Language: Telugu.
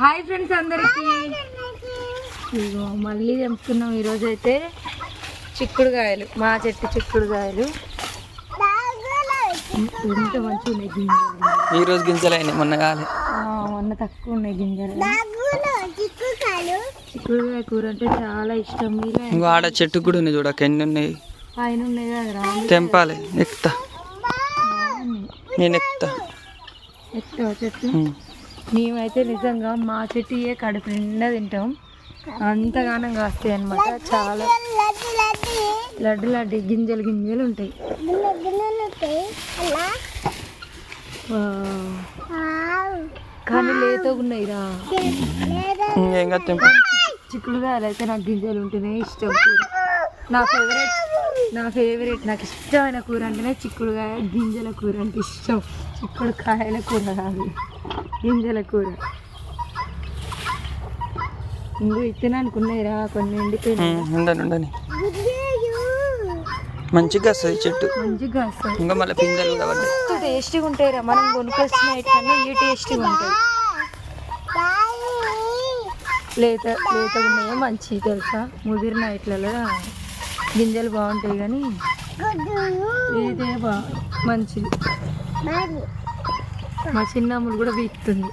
హాయ్ ఫ్రెండ్స్ అందరికి. ఇదిగో మళ్ళీ తెంపుకున్నాం ఈరోజు అయితే చిక్కుడుకాయలు మా చెట్టు చిక్కుడుకాయలు. ఎంత మంచిగా ఉన్నాయి గింజలు. ఈ రోజు గింజలైనాయి మొన్న కాలే. మొన్న తక్కువ ఉన్నాయి గింజలు చిక్కుడుకాయ కూర అంటే చాలా ఇష్టం. మీరే ఇంకో ఆడ చెట్టు కూడా ఉన్నాయి చూడక ఎన్ని ఉన్నాయి? పైన ఉన్నాయి కదా తెంపాలి ఎక్కుతా నేను ఎక్కుతా ఎక్కువ చెట్టు. మేమైతే నిజంగా మా చెట్టు ఏ కడుపు నిండా తింటాం. అంతగానం కాస్తాయి అనమాట చాలా లడ్డు లడ్డు గింజలు గింజలు ఉంటాయి. కానీ లేతగా ఉన్నాయి రా ఇంకేం కాదు తెంపు చిక్కుడుకాయలు అయితే నాకు గింజలు ఉంటేనే ఇష్టం కూర. నా ఫేవరెట్ నా ఫేవరెట్ నాకు ఇష్టమైన కూర అంటేనే చిక్కుడుకాయ గింజల కూర అంటే ఇష్టం. చిక్కుడుకాయల కూర కాదు. గింజల కూర? ఇంకో ఇత్తనే అనుకున్నాయిరా కొన్ని ఎండిపోయినాయి. మంచిగా వస్తుంది చెట్టు. మంచిగా వస్తాయి ఇంకా మళ్ళీ పిందెలు మస్తు టేస్టీగా ఉంటాయి రా మనం కొనుక్కొచ్చిన ఇట్లనే ఇవి టేస్టీగా ఉంటాయి. లేత లేత ఉన్నాయో? మంచి తెలుసా? ముదిరిన ఇట్లలో గింజలు బాగుంటాయి కానీ ఇదే బా మంచిది. మా చిన్నమ్ములు కూడా వీక్తుంది.